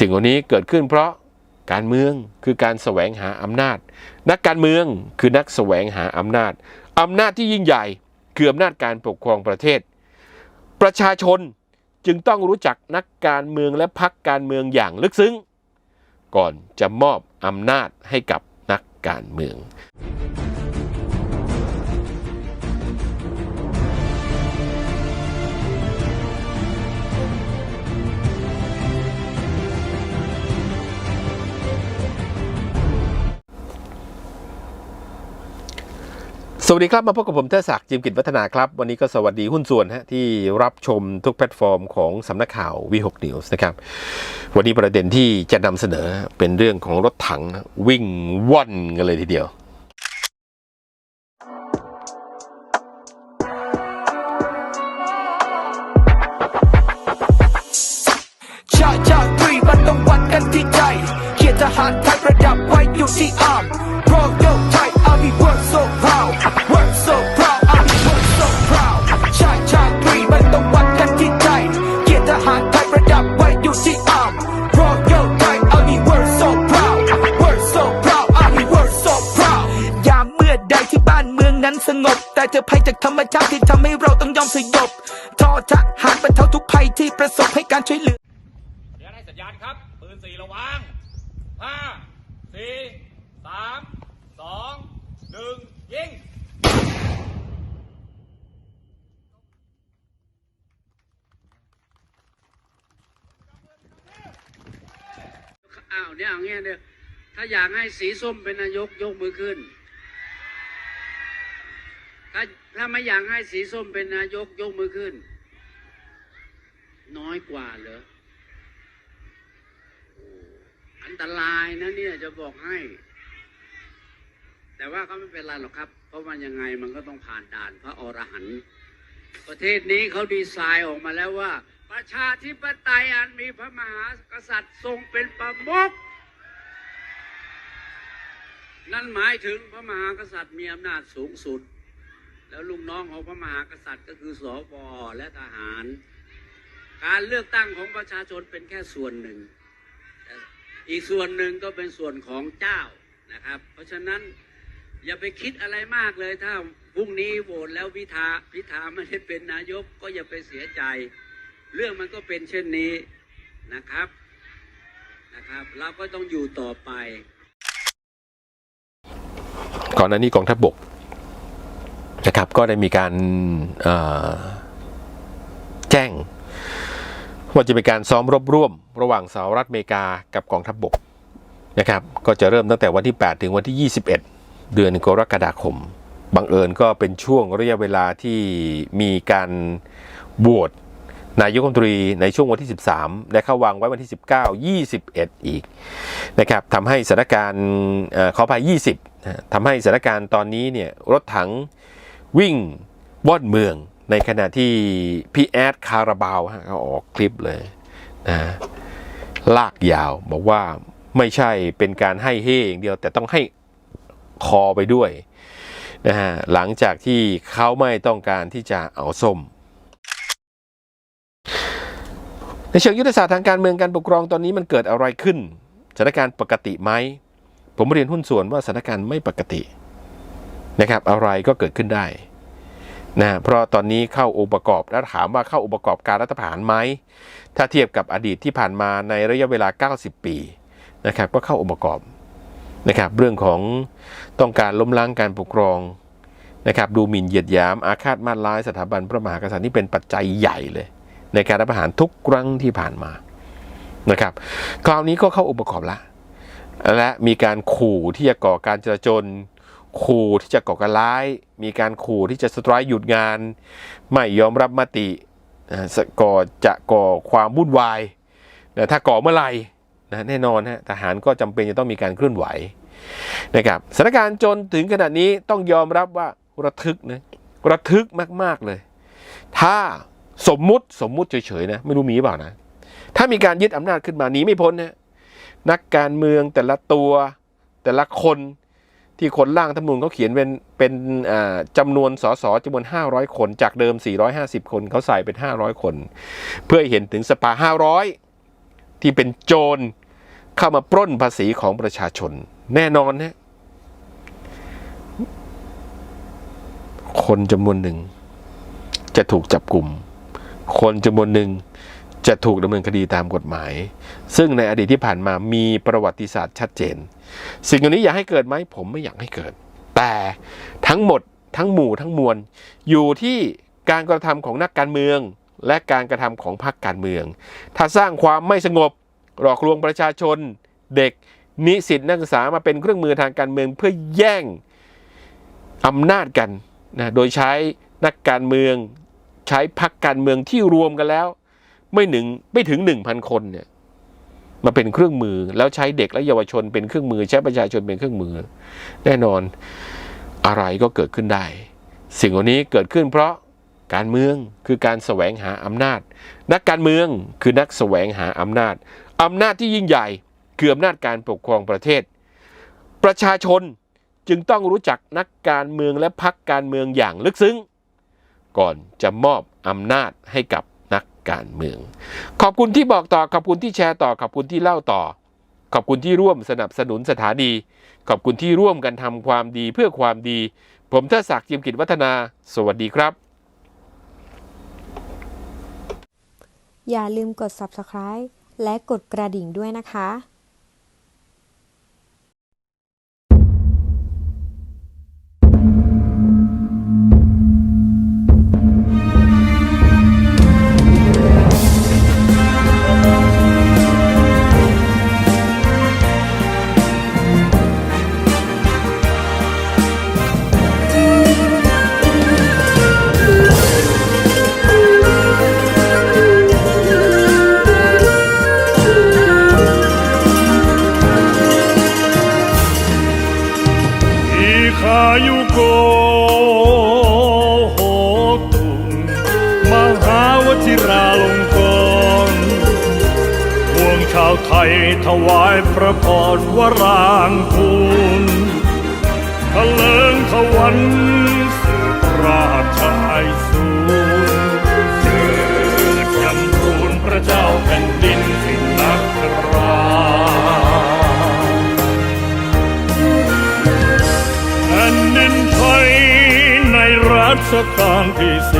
สิ่งเหล่านี้เกิดขึ้นเพราะการเมืองคือการแสวงหาอำนาจ นักการเมืองคือนักแสวงหาอำนาจอำนาจที่ยิ่งใหญ่คืออำนาจการปกครองประเทศ ประชาชนจึงต้องรู้จักนักการเมืองและพรรคการเมืองอย่างลึกซึ้ง ก่อนจะมอบอำนาจให้กับนักการเมือง สวัสดีครับ มาพบกับผมเทศักดิ์จิมกิจวัฒนาครับ วันนี้ก็สวัสดีหุ้นส่วนฮะที่รับชมทุกแพลตฟอร์มของสำนักข่าว V6 News นะครับ วันนี้ประเด็นที่จะนำเสนอเป็นเรื่องของรถถังวิ่งว่อนกันเลยทีเดียวชาชาตรีมันต้องวัดกันที่ใจเขียนทหารไทยประดับไว้อยู่ที่อาร์ม Royal Thai Army work so รรมชาติที่ทำให้เราต้องยอมสยบทอทหารบรรเทาทุกภัยที่ประสบให้การช่วยเหลือเดี๋ยวให้สัญญาณครับ ปืนสี่ระวังห้าสี่สามสองหนึ่งยิงอ้าวเนี่ยอย่างเงี้ยเนี่ยถ้าอยากให้สีส้มเป็นนายกยกมือขึ้น ถ้าไม่อยากให้สีส้มเป็นนายกยกมือขึ้น น้อยกว่าเหรออ้อันตรายนะเนี่ยจะบอกให้ แต่ว่าก็ไม่เป็นไรหรอกครับ เพราะมันยังไงมันก็ต้องผ่านด่านพระอรหันต์ประเทศนี้เขาดีไซน์ออกมาแล้วว่า ประชาธิปไตยอันมีพระมหากษัตริย์ทรงเป็นประมุขนั่นหมายถึงพระมหากษัตริย์มีอำนาจสูงสุด แล้วลูกน้องของพระมหากษัตริย์ก็คือสวและทหาร การเลือกตั้งของประชาชนเป็นแค่ส่วนหนึ่ง อีกส่วนหนึ่งก็เป็นส่วนของเจ้านะครับ เพราะฉะนั้นอย่าไปคิดอะไรมากเลยถ้าพรุ่งนี้โหวตแล้วพิธาพิธาไม่ได้เป็นนายกก็อย่าไปเสียใจ เรื่องมันก็เป็นเช่นนี้นะครับนะครับ เราก็ต้องอยู่ต่อไป ก่อนหน้านี้กองทัพบก นะครับก็ได้มีการแจ้งว่าจะเป็นการซ้อมรบร่วม ระหว่างสหรัฐอเมริกากับกองทัพบกนะครับก็จะเริ่มตั้งแต่วันที่ 8 ถึงวันที่ 21 เดือนกรกฎาคม บังเอิญก็เป็นช่วงระยะเวลาที่มีการบวชนายกรัฐมนตรีในช่วงวันที่ 13 และเข้าวางไว้วันที่ 19 21 อีกนะครับทำให้สถานการณ์เอ่อขออภัย 20ทำให้สถานการณ์ตอนนี้เนี่ยรถถัง วิ่งว่อนเมืองในขณะที่พี่แอดคาราบาวฮะเขาออกคลิปเลยนะลากยาวบอกว่าไม่ใช่เป็นการให้เฮอย่างเดียว แต่ต้องให้คอไปด้วยนะฮะหลังจากที่เขาไม่ต้องการที่จะเอาส้ม ในเชิงยุทธศาสตร์ทางการเมืองการปกครองตอนนี้มันเกิดอะไรขึ้นสถานการณ์ปกติไหมผมเรียนหุ้นส่วนว่าสถานการณ์ไม่ปกติ นะครับ อะไรก็เกิดขึ้นได้นะเพราะตอนนี้เข้าองค์ประกอบแล้วถามว่าเข้าองค์ประกอบการรัฐประหารไหมถ้าเทียบกับอดีตที่ผ่านมาในระยะเวลา 90 ปีนะครับ ก็เข้าองค์ประกอบนะครับ เรื่องของต้องการล้มล้างการปกครองนะครับ ดูหมิ่นเหยียดหยามอาฆาตมาร้ายสถาบันพระมหากษัตริย์นี่เป็นปัจจัยใหญ่เลย ในการรัฐประหารทุกครั้งที่ผ่านมานะครับ คราวนี้ก็เข้าองค์ประกอบละและมีการขู่ที่จะก่อการจราจน ขู่ที่จะก่อการร้าย มีการขู่ที่จะสตรค์หยุดงาน ไม่ยอมรับมติก่อจะก่อความวุ่นวายนะถ้าก่อเมื่อไหร่นะแน่นอนฮะทหารก็จำเป็นจะต้องมีการเคลื่อนไหวนะครับสถานการณ์จนถึงขนาดนี้ต้องยอมรับว่าระทึกนะระทึกมาก ๆ เลย ถ้าสมมุติสมมุติเฉยๆนะไม่รู้มีหรือเปล่านะ ถ้ามีการยึดอำนาจขึ้นมาหนีไม่พ้นนะนักการเมืองแต่ละตัวแต่ละคน ที่คนร่างธรรมนูญเขาเขียนเป็นเป็นจำนวนสสจำนวน 500 คนจากเดิม 450 คนเขาใส่เป็น 500 คน เพื่อให้เห็นถึงสภา 500 ที่เป็นโจรเข้ามาปล้นภาษีของประชาชน แน่นอนนะคนจำนวนหนึ่ง จะถูกจับกลุ่ม คนจำนวนหนึ่ง จะถูกดำเนินคดีตามกฎหมาย ซึ่งในอดีตที่ผ่านมามีประวัติศาสตร์ชัดเจน สิ่งเหล่านี้อยากให้เกิดไหมผมไม่อยากให้เกิด แต่ทั้งหมดทั้งหมู่ทั้งมวลอยู่ที่การกระทำของนักการเมือง และการกระทำของพรรคการเมือง ถ้าสร้างความไม่สงบหลอกลวงประชาชน เด็กนิสิตนักศึกษามาเป็นเครื่องมือทางการเมืองเพื่อแย่งอำนาจกันนะโดยใช้นักการเมือง ใช้พรรคการเมืองที่รวมกันแล้ว ไม่หนึ่งไม่ถึงหนึ่งพันคนเนี่ยมาเป็นเครื่องมือแล้วใช้เด็กและเยาวชนเป็นเครื่องมือ ใช้ประชาชนเป็นเครื่องมือ แน่นอนอะไรก็เกิดขึ้นได้ สิ่งเหล่านี้เกิดขึ้นเพราะการเมืองคือการแสวงหาอำนาจ นักการเมืองคือนักแสวงหาอำนาจอำนาจที่ยิ่งใหญ่คืออำนาจการปกครองประเทศ ประชาชนจึงต้องรู้จักนักการเมืองและพรรคการเมืองอย่างลึกซึ้ง ก่อนจะมอบอำนาจให้กับ การเมือง ขอบคุณที่บอกต่อ ขอบคุณที่แชร์ต่อ ขอบคุณที่เล่าต่อ ขอบคุณที่ร่วมสนับสนุนสถานี ขอบคุณที่ร่วมกันทำความดีเพื่อความดี ผมเทศศักดิ์จิมกิจวัฒนา สวัสดีครับ อย่าลืมกด subscribe และกดกระดิ่งด้วยนะคะ ถวายพระพรวรางคูณทะเลิงทวันสืบราชายสูนเจิดจำรูนพระเจ้าแผ่นดินสิงนักราแผ่นดินไทยในรัชกาลที่สิ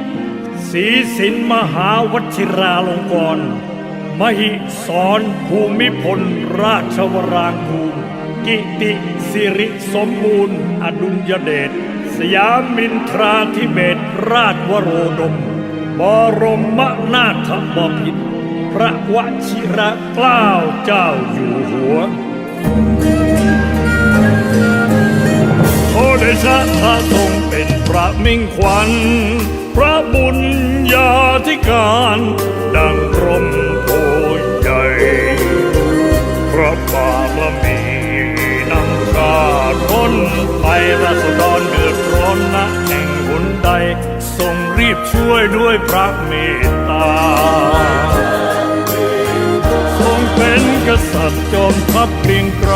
ศีสินมหาวชิราลงกรณ์มหิสรภูมิพลราชวรางคูลกิติสิริสมบูรณ์ อดุลยเดชสยามินทราธิเบศราชวโรดม บรมนาถบพิตรพระวชิระเกล้าเจ้าอยู่หัวโอเดชะพระทรงเป็นพระมิ่งขวัญ พระบุญญาธิการดังรมโพใหญ่พระบารมีนำชาท้นไปราษฎรเดือดร้อนนะแห่งหนใดทรงรีบช่วยด้วยพระเมตตาทรงเป็นกษัตริย์จอมทัพเกรียงไกร